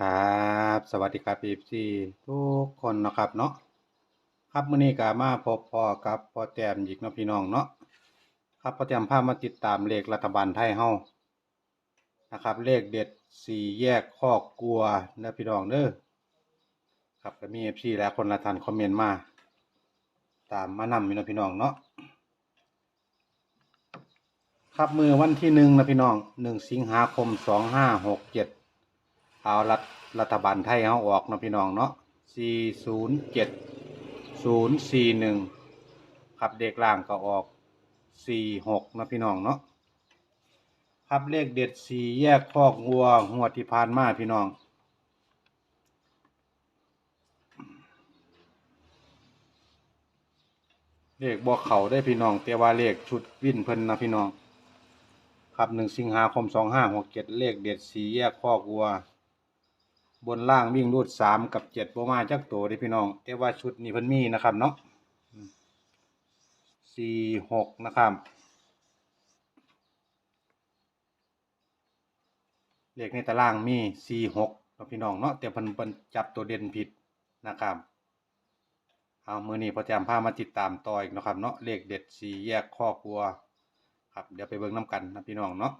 ครับสวัสดีครับพีซีทุกคนนะครับเนาะครับมื้อนี้ก็มาพบพ่อกับพ่อแตมอีกเนาะพี่น้องเนาะครับพ่อแตมพามาติดตามเลขรัฐบาลไทยเฮานะครับ เลขเด็ดสี่แยกคอกกลัวนะพี่น้องเด้อครับก็มี FC และคนละท่านคอมเมนต์มา ตามมานำอยู่เนาะพี่น้องเนาะครับมือวันที่หนึ่งนะพี่น้องหนึ่งสิงหาคมสองห้าหกเจ็ด เอารัฐรัฐบาลไทยเอาออกนะพี่น้องเนาะ407 041ครับเด็กล่างก็ออก46นะพี่น้องเนาะครับเลขเด็ดสี่แยกคอกวัวหัวที่ผ่านมาพี่น้องเลขบอกเขาได้พี่น้องแต่ว่าเลขชุดวิ่นเพิ่นนะพี่น้อง ครับหนึ่งสิงหาคมสองห้าหกเจ็ดเลขเด็ดสีแยกคอกวัว บนล่างวิ่งรูดสามกับเจ็ดประมาจักตัวเด้พี่น้องแต่ว่าชุดนี้เพิ่นมีนะครับเนาะสี่หกนะครับเลขในตารางมีสี่หกพี่น้องเนาะแต่เพิ่นเพิ่นจับตัวเด่นผิดนะครับเอามือนี้พอแจมพามาติดตามต่ออีกนะครับเนาะเลขเด็ดสี่แยกคอกวัวครับเดี๋ยวไปเบิ่งน้ำกันนะพี่น้องเนาะ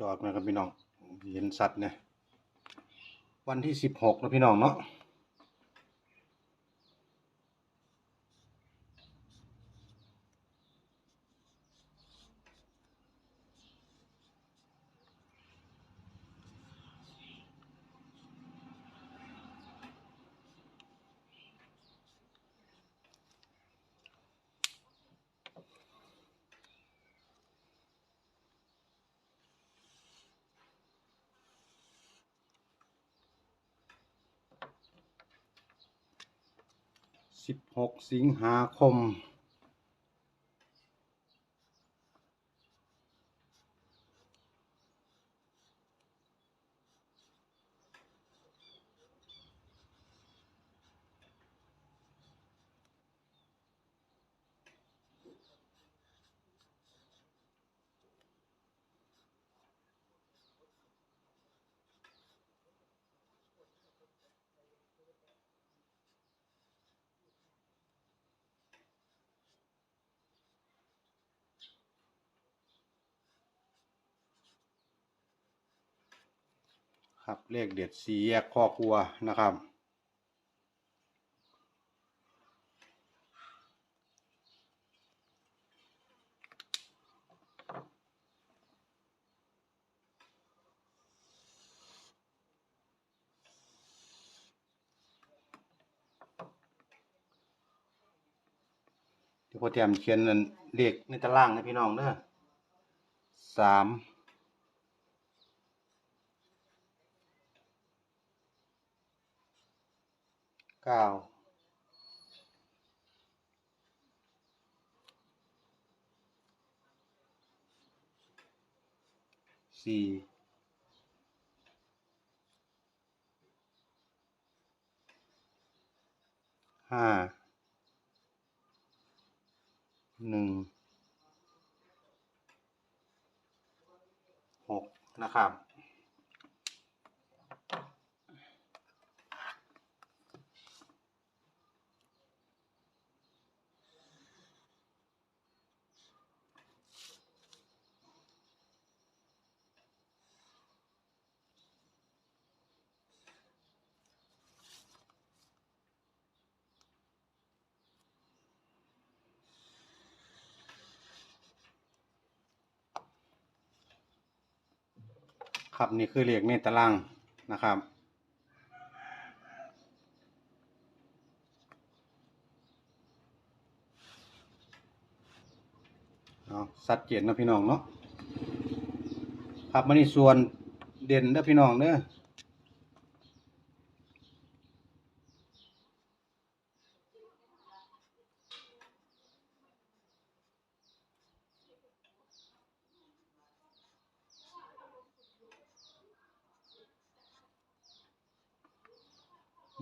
จอดนะครับพี่น้องเห็นสัตว์เนี่ยวันที่สิบหกนะพี่น้องเนาะ สิบหกสิงหาคม ครับเลขเด็ดสีแยกข้อครัวนะครับเดี๋ยวพอเตรียมเขียนนั่นเลขในตารางนะพี่น้องเด้อสาม เก้าสี่ห้าหนึ่งหกนะครับ ครับนี่คือเลขในตารางนะครับเอาสัดเจนนะพี่น้องเนาะครับมันนี่ส่วนเด่นเด้อพี่น้องเด้อ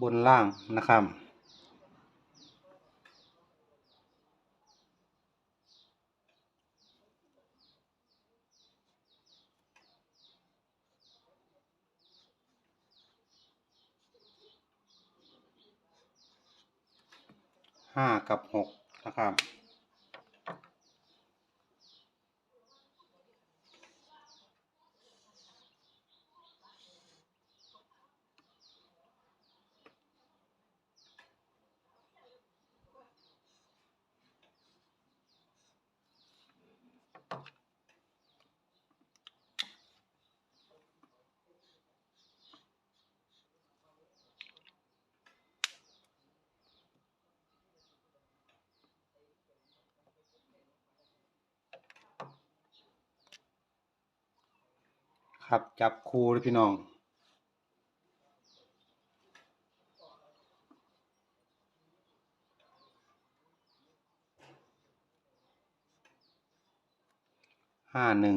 บนล่างนะครับ ห้ากับหกนะครับ ครับ จับคู่เลยพี่น้องห้าหนึ่ง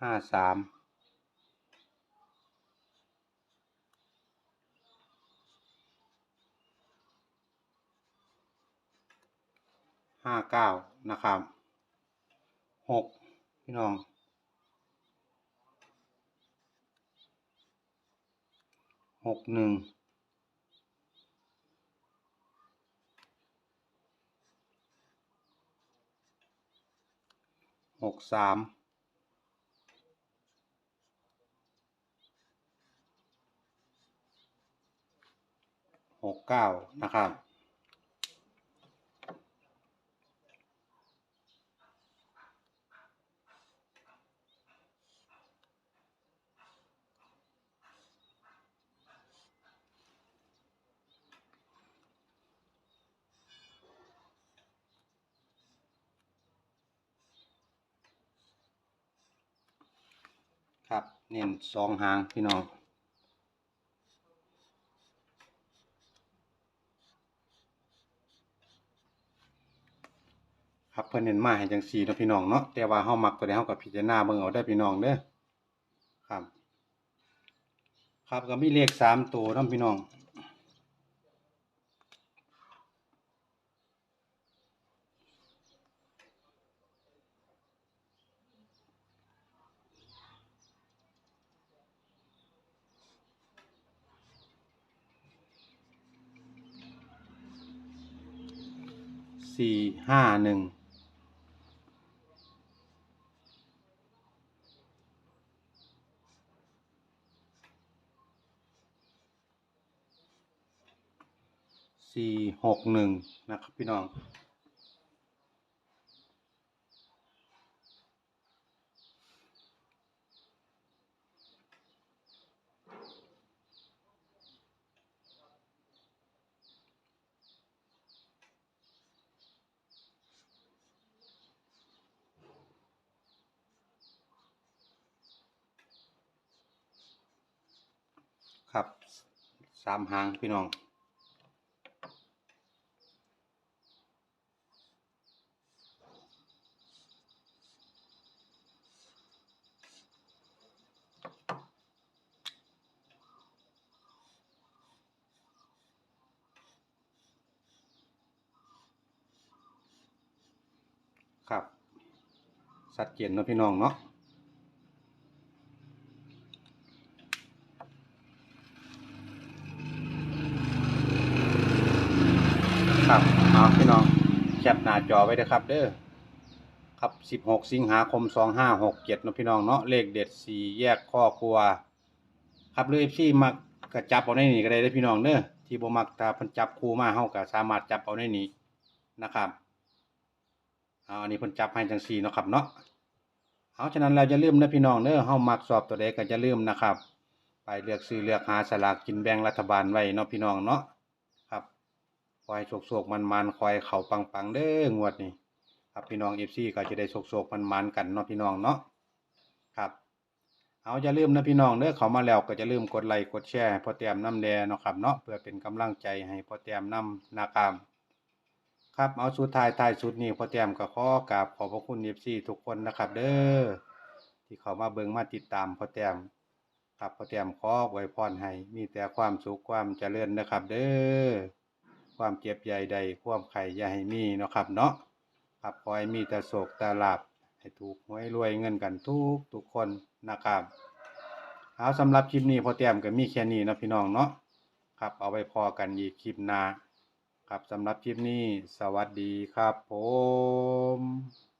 ห้าสาม ห้าเก้านะครับหกพี่น้องหกหนึ่งหกสามหกเก้านะครับ ครับเน้นสองหางพี่น้องครับเพิ่นเน้นมาให้จังสี่นะพี่น้องเนาะแต่ว่าเฮามักตัวใดเฮากับพิจารณาเบิ่งเอาได้พี่น้องเด้อครับ ครับก็มีเลขสามตัวนำพี่น้อง สี่ห้าหนึ่งสี่หกหนึ่งนะครับพี่น้อง ครับสามหางพี่น้องครับสัดเจนเนาะพี่น้องเนาะ ครับ เอาพี่น้องแคปหน้าจอไว้นะครับ เด้อครับ 16 สิงหาคม 2567เนะพี่น้องเนาะเลขเด็ด 4 แยกข้อครัว ครับหรือ FC มักก็จับเอาในนี้ก็ได้เด้อพี่น้องเด้อที่บ่มักถ้าเพิ่นจับคู่มาเฮาก็สามารถจับเอาในนี้นะครับเอาอันนี้เพิ่นจับให้จังซี่เนาะครับเนาะเอาฉะนั้นเราจะลืมนะพี่น้องเด้อเฮามักสอบตัวใดก็จะลืมนะครับ ไปเลือกซื้อเลือกหาสลากกินแบ่งรัฐบาลไว้เนาะพี่น้องเนาะ คอยโศกๆมันๆคอยเข่าปังๆเด้องวดนี้ครับพี่น้องเอฟซีก็จะได้โศกๆมันๆกันเนาะพี่น้องเนาะครับ เอาอย่าลืมนะพี่น้องเด้อเขามาแล้วก็จะลืมกดไลค์กดแชร์พอแต้มน้ำแดเนาะครับเนาะเพื่อเป็นกำลังใจให้พอแต้มน้ำนาคามครับเอาสุดท้ายท้ายสุดนี้พอแต้มก็ขอกราบขอบพระคุณ FC ทุกคนนะครับ เด้อที่เข้ามาเบิ่งมาติดตามพอแต้มครับพอแต้มขออวยพรให้มีแต่ความสุขความเจริญนะครับ เด้อ ความเจ็บใหญ่ใด ความไข่ย่าให้มีเนาะครับเนาะครับคอยมีแต่โศกตาลาบให้ถูกหวยรวยเงินกันทุกทุกคนนะครับเอาสำหรับคลิปนี้พอแต้มก็มีแค่นี้นะพี่น้องเนาะครับเอาไปพอกันอีกคลิปหน้าครับสำหรับคลิปนี้ สวัสดีครับผม